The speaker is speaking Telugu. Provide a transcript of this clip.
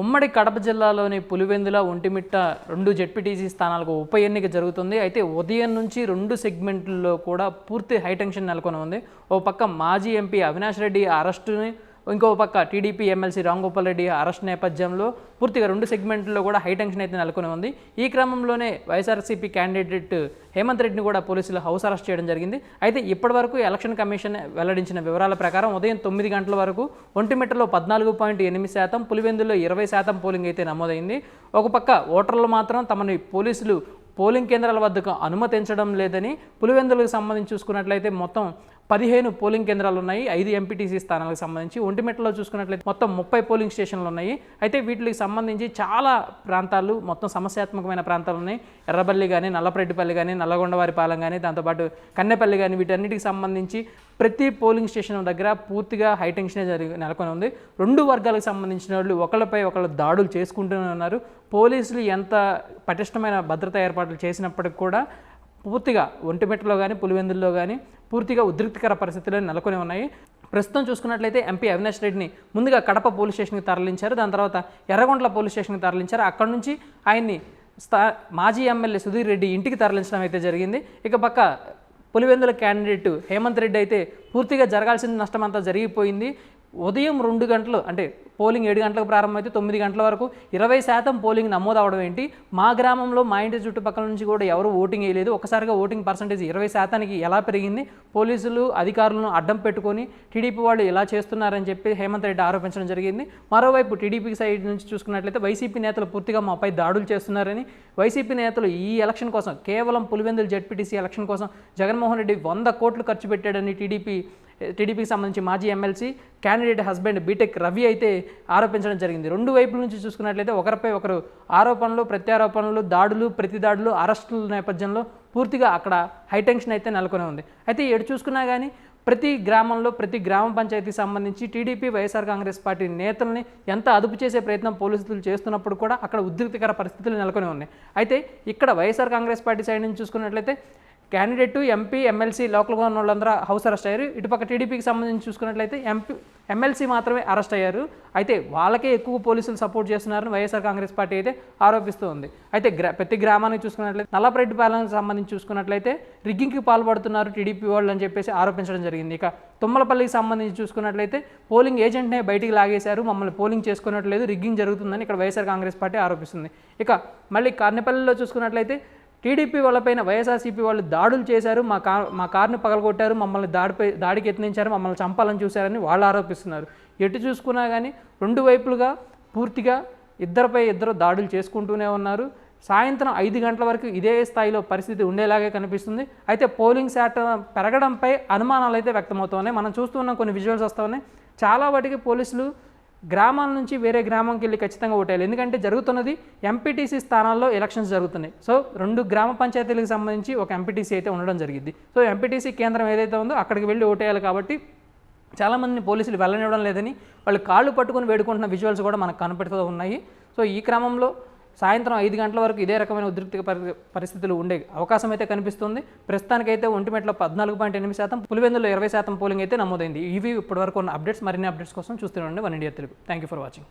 ఉమ్మడి కడప జిల్లాలోని పులివెందుల ఒంటిమిట్ట రెండు జెడ్పీటీసీ స్థానాలకు ఉప ఎన్నిక జరుగుతుంది. అయితే ఉదయం నుంచి రెండు సెగ్మెంట్లలో కూడా పూర్తి హైటెన్షన్ నెలకొని ఉంది. ఓ పక్క మాజీ ఎంపీ అవినాష్ రెడ్డి అరెస్టుని ఇంకో పక్క TDP MLC Ramgopal Reddy arrest నేపథ్యంలో పూర్తిగా రెండు సెగ్మెంట్లో కూడా హైటెన్షన్ అయితే నెలకొని ఉంది. ఈ క్రమంలోనే వైఎస్ఆర్సీపీ క్యాండిడేట్ హేమంత్ రెడ్డిని కూడా పోలీసులు హౌస్ అరెస్ట్ చేయడం జరిగింది. అయితే ఇప్పటివరకు ఎలక్షన్ కమిషన్ వెల్లడించిన వివరాల ప్రకారం ఉదయం తొమ్మిది గంటల వరకు ఒంటిమిట్టలో పద్నాలుగు పాయింట్ ఎనిమిది శాతం పులివెందులో ఇరవై శాతం పోలింగ్ అయితే నమోదైంది. ఒక పక్క ఓటర్లు మాత్రం తమని పోలీసులు పోలింగ్ కేంద్రాల వద్దకు అనుమతించడం లేదని పులివెందులకు సంబంధించి చూసుకున్నట్లయితే మొత్తం పదిహేను పోలింగ్ కేంద్రాలు ఉన్నాయి ఐదు ఎంపీటీసీ స్థానాలకు సంబంధించి. ఒంటిమిట్టలో చూసుకున్నట్లయితే మొత్తం ముప్పై పోలింగ్ స్టేషన్లు ఉన్నాయి. అయితే వీటికి సంబంధించి చాలా ప్రాంతాలు మొత్తం సమస్యాత్మకమైన ప్రాంతాలు ఉన్నాయి. ఎర్రబల్లి కానీ నల్లపరెడ్డిపల్లి కానీ నల్లగొండవారిపాలెం కానీ దాంతోపాటు కన్నెపల్లి కానీ వీటన్నిటికి సంబంధించి ప్రతి పోలింగ్ స్టేషన్ దగ్గర పూర్తిగా హైటెన్షనే జరిగి నెలకొని ఉంది. రెండు వర్గాలకు సంబంధించిన వాళ్ళు ఒకళ్ళపై ఒకళ్ళు దాడులు చేసుకుంటూనే ఉన్నారు. పోలీసులు ఎంత పటిష్టమైన భద్రతా ఏర్పాట్లు చేసినప్పటికి కూడా పూర్తిగా ఒంటిమెట్టలో కానీ పులివెందుల్లో కానీ పూర్తిగా ఉద్రిక్తకర పరిస్థితులు నెలకొని ఉన్నాయి. ప్రస్తుతం చూసుకున్నట్లయితే ఎంపీ అవినాష్ రెడ్డిని ముందుగా కడప పోలీస్ స్టేషన్కి తరలించారు. దాని తర్వాత ఎర్రగొండల పోలీస్ స్టేషన్కి తరలించారు. అక్కడ నుంచి ఆయన్ని స్థా మాజీ ఎమ్మెల్యే సుధీర్ రెడ్డి ఇంటికి తరలించడం అయితే జరిగింది. ఇక పక్క పులివెందుల క్యాండిడేట్ హేమంత్ రెడ్డి అయితే పూర్తిగా జరగాల్సిన నష్టం అంతా జరిగిపోయింది. ఉదయం రెండు గంటలు అంటే పోలింగ్ ఏడు గంటలకు ప్రారంభమైతే తొమ్మిది గంటల వరకు. ఇరవై శాతం పోలింగ్ నమోదు అవడం ఏంటి? మా గ్రామంలో మా ఇంటి చుట్టుపక్కల నుంచి కూడా ఎవరు ఓటింగ్ వేయలేదు. ఒకసారిగా ఓటింగ్ పర్సంటేజ్ ఇరవై శాతానికి ఎలా పెరిగింది? పోలీసులు అధికారులను అడ్డం పెట్టుకొని టీడీపీ వాళ్ళు ఇలా చేస్తున్నారని చెప్పి హేమంత్ రెడ్డి ఆరోపించడం జరిగింది. మరోవైపు టీడీపీ సైడ్ నుంచి చూసుకున్నట్లయితే వైసీపీ నేతలు పూర్తిగా మాపై దాడులు చేస్తున్నారని వైసీపీ నేతలు ఈ ఎలక్షన్ కోసం కేవలం పులివెందులు జెడ్పీటీసీ ఎలక్షన్ కోసం జగన్మోహన్ రెడ్డి వంద కోట్లు ఖర్చు పెట్టాడని టీడీపీ టీడీపీకి సంబంధించి మాజీ MLC candidate husband B Tech Ravi అయితే ఆరోపించడం జరిగింది. రెండు వైపుల నుంచి చూసుకున్నట్లయితే ఒకరిపై ఒకరు ఆరోపణలు ప్రత్యారోపణలు దాడులు ప్రతి దాడులు అరెస్టుల నేపథ్యంలో పూర్తిగా అక్కడ హైటెన్షన్ అయితే నెలకొని ఉంది. అయితే ఎటు చూసుకున్నా కానీ ప్రతి గ్రామంలో ప్రతి గ్రామ పంచాయతీకి సంబంధించి టీడీపీ వైఎస్ఆర్ కాంగ్రెస్ పార్టీ నేతల్ని ఎంత అదుపు చేసే ప్రయత్నం పోలీసులు చేస్తున్నప్పుడు కూడా అక్కడ ఉద్రిక్తకర పరిస్థితులు నెలకొని ఉన్నాయి. అయితే ఇక్కడ వైఎస్ఆర్ కాంగ్రెస్ పార్టీ సైడ్ నుంచి చూసుకున్నట్లయితే క్యాండిడేట్ ఎంపీ ఎమ్మెల్సీ లోకల్గా ఉన్న వాళ్ళందరూ హౌస్ అరెస్ట్ అయ్యారు. ఇటుపక్క టీడీపీకి సంబంధించి చూసుకున్నట్లయితే ఎంపీ ఎమ్మెల్సీ మాత్రమే అరెస్ట్ అయ్యారు. అయితే వాళ్ళకే ఎక్కువ పోలీసులు సపోర్ట్ చేస్తున్నారని వైఎస్ఆర్ కాంగ్రెస్ పార్టీ అయితే ఆరోపిస్తూ ఉంది. అయితే గ్రా ప్రతి గ్రామానికి చూసుకున్నట్లయితే నల్లపరెడ్డిపాలెంకి సంబంధించి చూసుకున్నట్లయితే రిగ్గింగ్కి పాల్పడుతున్నారు టీడీపీ వాళ్ళు అని చెప్పేసి ఆరోపించడం జరిగింది. ఇక తుమ్మలపల్లికి సంబంధించి చూసుకున్నట్లయితే పోలింగ్ ఏజెంట్నే బయటికి లాగేశారు. మమ్మల్ని పోలింగ్ చేసుకున్నట్లేదు రిగ్గింగ్ జరుగుతుందని ఇక్కడ వైఎస్ఆర్ కాంగ్రెస్ పార్టీ ఆరోపిస్తుంది. ఇక మళ్ళీ కార్నపల్లిలో చూసుకున్నట్లయితే టీడీపీ వాళ్ళపైన వైఎస్ఆర్సీపీ వాళ్ళు దాడులు చేశారు మా కార్ మా కార్ని పగలగొట్టారు మమ్మల్ని దాడిపై దాడికి యత్నించారు మమ్మల్ని చంపాలని చూశారని వాళ్ళు ఆరోపిస్తున్నారు. ఎటు చూసుకున్నా కానీ రెండు వైపులుగా పూర్తిగా ఇద్దరిపై ఇద్దరు దాడులు చేసుకుంటూనే ఉన్నారు. సాయంత్రం ఐదు గంటల వరకు ఇదే స్థాయిలో పరిస్థితి ఉండేలాగే కనిపిస్తుంది. అయితే పోలింగ్ శాతం పెరగడంపై అనుమానాలు అయితే వ్యక్తమవుతున్నాయి మనం చూస్తున్నాం కొన్ని విజువల్స్ వస్తూ ఉన్నాయి. చాలా వాటికి పోలీసులు గ్రామాల నుంచి వేరే గ్రామంకి వెళ్ళి ఖచ్చితంగా ఓటేయాలి. ఎందుకంటే జరుగుతున్నది ఎంపీటీసీ స్థానాల్లో ఎలక్షన్స్ జరుగుతున్నాయి. సో రెండు గ్రామ పంచాయతీలకు సంబంధించి ఒక ఎంపీటీసీ అయితే ఉండడం జరిగింది. సో ఎంపీటీసీ కేంద్రం ఏదైతే ఉందో అక్కడికి వెళ్ళి ఓటేయాలి కాబట్టి చాలామందిని పోలీసులు వెళ్ళనివ్వడం లేదని వాళ్ళు కాళ్ళు పట్టుకొని వేడుకుంటున్న విజువల్స్ కూడా మనకు కనపడుతూ ఉన్నాయి. సో ఈ క్రమంలో సాయంత్రం ఐదు గంటల వరకు ఇదే రకమైన ఉద్రిక్త పరిస్థితులు ఉండే అవకాశం అయితే కనిపిస్తుంది. ప్రస్తుతానికైతే ఒంటిమెట్లో పద్నాలుగు పాయింట్ ఎనిమిది శాతం పులివెందులో ఇరవై శాతం పోలింగ్ అయితే నమోదైంది. ఇవి ఇప్పటివరకు ఉన్న అప్డేట్స్ మరిన్ని అప్డేట్స్ కోసం చూస్తూనే one India Telugu. Thank you for watching